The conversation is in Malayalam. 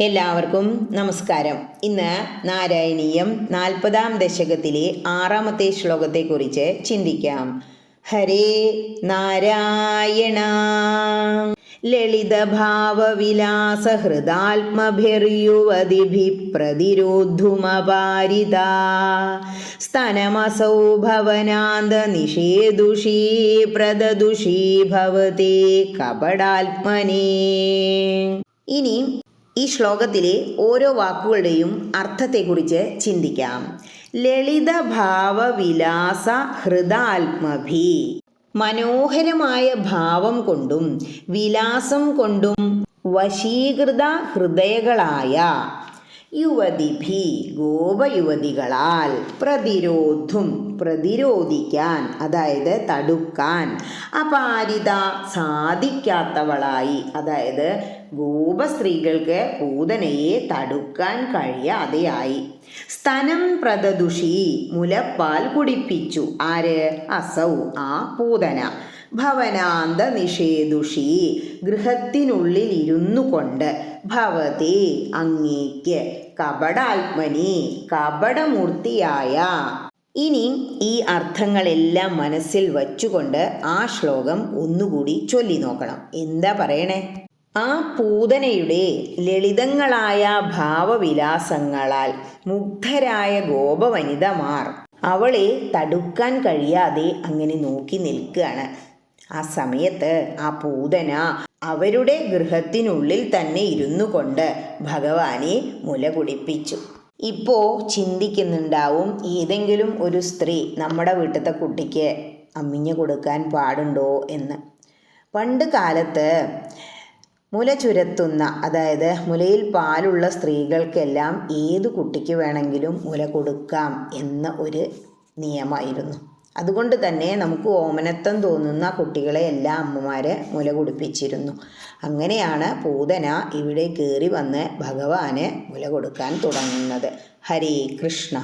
എല്ലാവർക്കും നമസ്കാരം. ഇന്ന് നാരായണീയം നാൽപ്പതാം ദശകത്തിലെ ആറാമത്തെ ശ്ലോകത്തെ കുറിച്ച് ചിന്തിക്കാം. ഹരേ നാരായണ. ലളിതഭാവവിലാസഹൃദാത്മഭിർയുവതിഭി പ്രതിരോദ്ധുമപാരിത സ്തനമസൗ ഭവനാന്ത നിഷേദുഷീ പ്രദദുഷീ ഭവത്തെ കപടാത്മനേ. ഇനി ഈ ശ്ലോകത്തിലെ ഓരോ വാക്കുകളുടെയും അർത്ഥത്തെക്കുറിച്ച് ചിന്തിക്കാം. ലളിത ഭാവവിലാസ ഹൃദാത്മഭി. മനോഹരമായ ഭാവം കൊണ്ടും വിലാസം കൊണ്ടും വശീകൃത ഹൃദയകളായ യുവതിഭി ഗോപയുവതികളാൽ പ്രതിരോധും പ്രതിരോധിക്കാൻ അതായത് തടുക്കാൻ അപാരിത സാധിക്കാത്തവളായി അതായത് ഗോപസ്ത്രീകൾക്ക് പൂതനയെ തടുക്കാൻ കഴിയാതെയായി. സ്തനം പ്രദദുഷി മുലപ്പാൽ കുടിപ്പിച്ചു. ആര്? അസൗ ആ പൂതന. ഭവനാന്ത നിഷേദുഷി ഗൃഹത്തിനുള്ളിൽ ഇരുന്നു കൊണ്ട് ഭവതി അങ്ങേക്ക് കപടാത്മനി കപടമൂർത്തിയായ. ഇനി ഈ അർത്ഥങ്ങളെല്ലാം മനസ്സിൽ വച്ചുകൊണ്ട് ആ ശ്ലോകം ഒന്നുകൂടി ചൊല്ലി നോക്കണം. എന്താ പറയണേ? ആ പൂതനയുടെ ലളിതങ്ങളായ ഭാവവിലാസങ്ങളാൽ മുഗ്ധരായ ഗോപവനിതമാർ അവളെ തടുക്കാൻ കഴിയാതെ അങ്ങനെ നോക്കി നിൽക്കുകയാണ്. ആ സമയത്ത് ആ പൂതന അവരുടെ ഗൃഹത്തിനുള്ളിൽ തന്നെ ഇരുന്നു കൊണ്ട് ഭഗവാനെ മുല കുടിപ്പിച്ചു. ഇപ്പോൾ ചിന്തിക്കുന്നുണ്ടാവും ഏതെങ്കിലും ഒരു സ്ത്രീ നമ്മുടെ വീട്ടിലത്തെ കുട്ടിക്ക് അമ്മിഞ്ഞു കൊടുക്കാൻ പാടുണ്ടോ എന്ന്. പണ്ട് കാലത്ത് മുല ചുരത്തുന്ന അതായത് മുലയിൽ പാലുള്ള സ്ത്രീകൾക്കെല്ലാം ഏത് കുട്ടിക്ക് വേണമെങ്കിലും മുല കൊടുക്കാം എന്ന ഒരു നിയമമായിരുന്നു അതുകൊണ്ട് തന്നെ നമുക്ക് ഓമനത്വം തോന്നുന്ന കുട്ടികളെ എല്ലാ അമ്മമാരെ മുല കുടിപ്പിച്ചിരുന്നു. അങ്ങനെയാണ് പൂതന ഇവിടെ കയറി വന്ന് ഭഗവാന് മുല കൊടുക്കാൻ തുടങ്ങുന്നത്. ഹരേ കൃഷ്ണ.